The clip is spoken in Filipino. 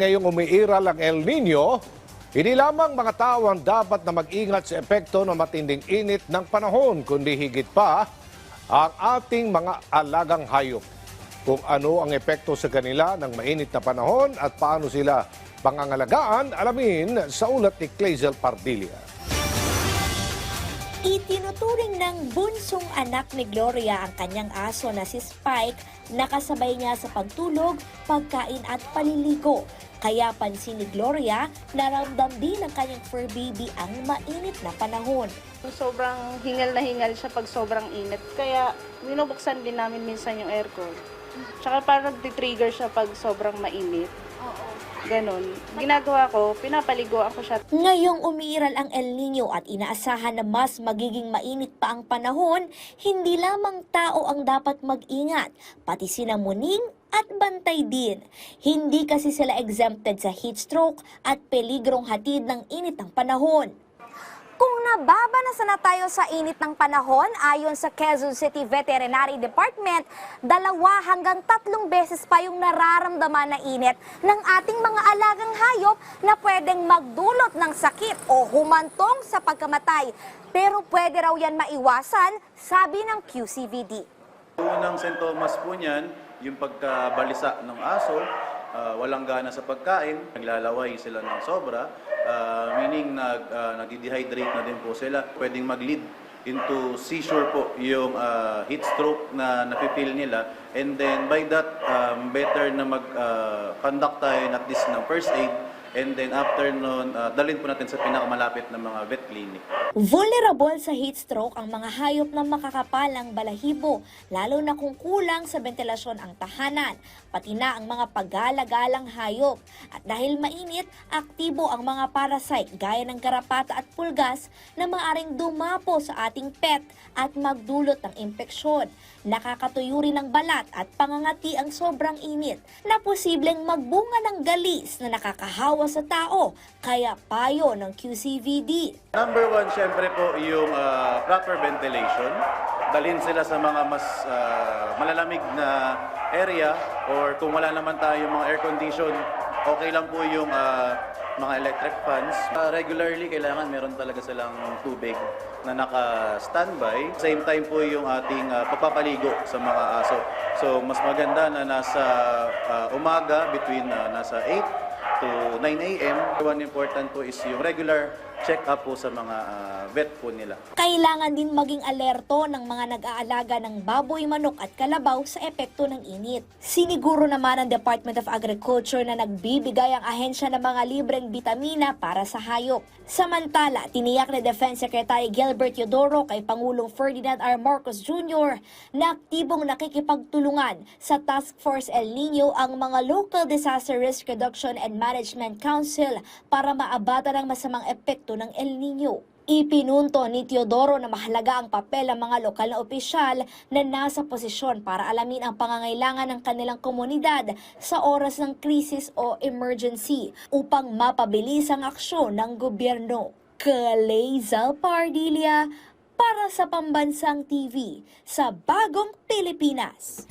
ngayong umiiral ang El Nino, hindi lamang mga tao ang dapat na mag-ingat sa epekto ng matinding init ng panahon, kundi higit pa ang ating mga alagang hayop. Kung ano ang epekto sa kanila ng mainit na panahon at paano sila pangangalagaan, alamin sa ulat ni Clazel Pardilla. Itinuturing ng bunsong anak ni Gloria ang kanyang aso na si Spike na kasabay niya sa pagtulog, pagkain at paliligo. Kaya pansin ni Gloria, naramdam din ng kanyang fur baby ang mainit na panahon. Sobrang hingal na hingal siya pag sobrang init. Kaya binubuksan din namin minsan yung aircon. Tsaka parang nagtitrigger siya pag sobrang mainit. Ganon. Ginagawa ko, pinapaliguan ko siya. Ngayong umiiral ang El Nino at inaasahan na mas magiging mainit pa ang panahon, hindi lamang tao ang dapat mag-ingat, pati sinamuning at bantay din. Hindi kasi sila exempted sa heat stroke at peligrong hatid ng init ng panahon. Kung nababanasan na tayo sa init ng panahon, ayon sa Quezon City Veterinary Department, dalawa hanggang tatlong beses pa yung nararamdaman na init ng ating mga alagang hayop na pwedeng magdulot ng sakit o humantong sa pagkamatay. Pero pwede raw yan maiwasan, sabi ng QCVD. Unang sintomas po niyan, yung pagkabalisa ng aso, ah, walang gana sa pagkain, naglalaway sila ng sobra, ah, meaning nag, ah, nagdi-dehydrate na din po sila. Pwedeng mag-lead into seizure po yung ah, heat stroke na napipil nila. And then by that, um, better na mag-conduct tayo at least ng first aid. And then after nun, ah, dalhin po natin sa pinakamalapit na mga vet clinic. Vulnerable sa heat stroke ang mga hayop na makakapalang balahibo, lalo na kung kulang sa ventilasyon ang tahanan, pati na ang mga paggalagalang hayop. At dahil mainit, aktibo ang mga parasite gaya ng garapata at pulgas na maaring dumapo sa ating pet at magdulot ng impeksyon. Nakakatuyo rin ng balat at pangangati ang sobrang init na posibleng magbunga ng galis na nakakahawa sa tao, kaya payo ng QCVD. Number one, syempre po, yung ah, proper ventilation. Dalhin sila sa mga mas ah, malalamig na area or kung wala naman tayo mga air condition, okay lang po yung ah, mga electric fans. Ah, regularly, kailangan meron talaga silang tubig na naka-standby. Same time po yung ating ah, pagpapaligo sa mga aso. So, mas maganda na nasa ah, umaga between ah, nasa 8 to 9 a.m. One important po is yung regular check-up po sa mga ah, vet po nila. Kailangan din maging alerto ng mga nag-aalaga ng baboy, manok at kalabaw sa epekto ng init. Siniguro naman ng Department of Agriculture na nagbibigay ang ahensya ng mga libreng bitamina para sa hayop. Samantala, tiniyak ni Defense Secretary Gilbert Yodoro kay Pangulong Ferdinand R. Marcos Jr. na aktibong nakikipagtulungan sa Task Force El Nino ang mga Local Disaster Risk Reduction and Management Council para maabata ng masamang epekto ng El Nino. Ipinunto ni Teodoro na mahalaga ang papel ng mga lokal na opisyal na nasa posisyon para alamin ang pangangailangan ng kanilang komunidad sa oras ng krisis o emergency upang mapabilis ang aksyon ng gobyerno. Kalezal Pardilia para sa Pambansang TV sa Bagong Pilipinas.